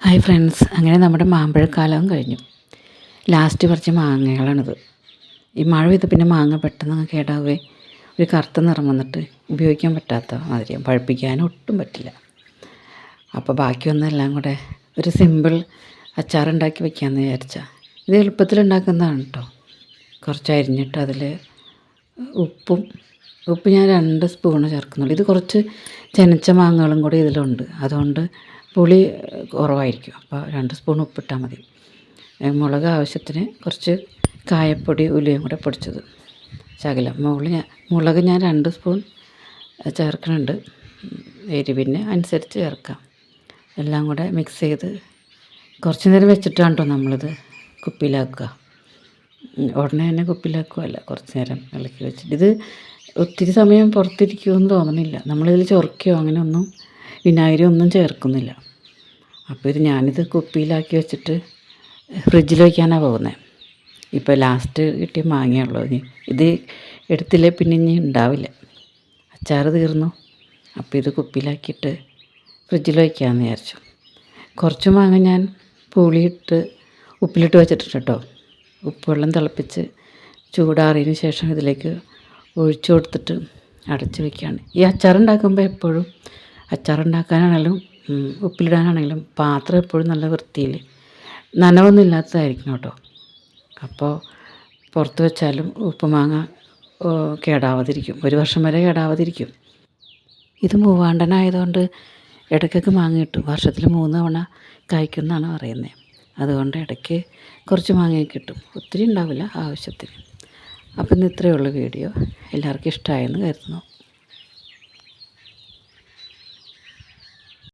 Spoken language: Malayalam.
Hi friends. അങ്ങനെ നമ്മുടെ മാമ്പഴക്കാലവും കഴിഞ്ഞു. ലാസ്റ്റ് കുറച്ച് മാങ്ങകളാണിത്. ഈ മഴ പെയ്ത് പിന്നെ മാങ്ങ പെട്ടെന്ന് കേടാവുകയും. ഒരു കറുത്ത നിറം വന്നിട്ട് ഉപയോഗിക്കാൻ പറ്റാത്ത മാതിരി. പഴുപ്പിക്കാനും ഒട്ടും പറ്റില്ല. അപ്പോൾ ബാക്കി വന്നെല്ലാം കൂടെ ഒരു സിമ്പിൾ അച്ചാറുണ്ടാക്കി വെക്കാമെന്ന് വിചാരിച്ചാൽ ഇത് എളുപ്പത്തിൽ ഉണ്ടാക്കുന്നതാണ് കേട്ടോ കുറച്ച് അരിഞ്ഞിട്ട് അതിൽ ഉപ്പും ഉപ്പ് ഞാൻ രണ്ട് സ്പൂണ് ചേർക്കുന്നുള്ളൂ. ഇത് കുറച്ച് ചെനച്ച മാങ്ങകളും കൂടി ഇതിലുണ്ട്. അതുകൊണ്ട് പുളി കുറവായിരിക്കും. അപ്പോൾ രണ്ട് സ്പൂൺ ഉപ്പിട്ടാൽ മതി. മുളക് ആവശ്യത്തിന് കുറച്ച് കായപ്പൊടി ഉലിയും കൂടെ പൊടിച്ചത് ശകലം. മുളക് ഞാൻ മുളക് ഞാൻ രണ്ട് സ്പൂൺ ചേർക്കുന്നുണ്ട്. എരിവിന് അനുസരിച്ച് ചേർക്കാം. എല്ലാം കൂടെ മിക്സ് ചെയ്ത് കുറച്ച് നേരം വെച്ചിട്ടാണ് കേട്ടോ നമ്മളിത് കുപ്പിയിലാക്കുക. ഉടനെ തന്നെ കുപ്പിയിലാക്കുകയല്ല കുറച്ച് നേരം ഇളക്കി വെച്ചിട്ട്. ഇത് ഒത്തിരി സമയം പുറത്തിരിക്കുമെന്ന് തോന്നുന്നില്ല. നമ്മളിതിൽ ചൊറക്കയോ അങ്ങനെ ഒന്നും വിനാഗിരി ഒന്നും ചേർക്കുന്നില്ല. അപ്പോൾ ഇത് ഞാനിത് കുപ്പിയിലാക്കി വെച്ചിട്ട് ഫ്രിഡ്ജിൽ വയ്ക്കാനാണ് പോകുന്നത് ഇപ്പോൾ ലാസ്റ്റ് കിട്ടിയ മാങ്ങയുള്ളൂ ഇനി ഇത് എടുത്തില്ലേ പിന്നെ ഇനി ഉണ്ടാവില്ല. അച്ചാർ തീർന്നു. അപ്പോൾ ഇത് കുപ്പിയിലാക്കിയിട്ട് ഫ്രിഡ്ജിൽ വയ്ക്കാമെന്ന് വിചാരിച്ചു. കുറച്ച് മാങ്ങ ഞാൻ പുളിയിട്ട് ഉപ്പിലിട്ട് വെച്ചിട്ടുണ്ട് കേട്ടോ. ഉപ്പുവെള്ളം തിളപ്പിച്ച് ചൂടാറിയതിന് ശേഷം ഇതിലേക്ക് ഒഴിച്ചു കൊടുത്തിട്ട് അടച്ച് വെക്കുകയാണ്. ഈ അച്ചാർ ഉണ്ടാക്കുമ്പോൾ എപ്പോഴും അച്ചാർ ഉണ്ടാക്കാനാണെങ്കിലും ഉപ്പിലിടാനാണെങ്കിലും പാത്രം എപ്പോഴും നല്ല വൃത്തിയിൽ നനവൊന്നും ഇല്ലാത്തതായിരിക്കണം കേട്ടോ. അപ്പോൾ പുറത്ത് വെച്ചാലും ഉപ്പുമാങ്ങ മാങ്ങ കേടാവാതിരിക്കും. ഒരു വർഷം വരെ കേടാവാതിരിക്കും. ഇത് മൂവാണ്ടനായതുകൊണ്ട് ഇടയ്ക്കൊക്കെ മാങ്ങ കിട്ടും. വർഷത്തിൽ മൂന്ന് തവണ കായ്ക്കുന്നതാണ് പറയുന്നത്. അതുകൊണ്ട് ഇടയ്ക്ക് കുറച്ച് മാങ്ങയൊക്കെ കിട്ടും. ഒത്തിരി ഉണ്ടാവില്ല ആവശ്യത്തിന്. അപ്പം ഇന്ന് ഇത്രയേ ഉള്ളൂ വീഡിയോ. എല്ലാവർക്കും ഇഷ്ടമായെന്ന് കരുതുന്നു.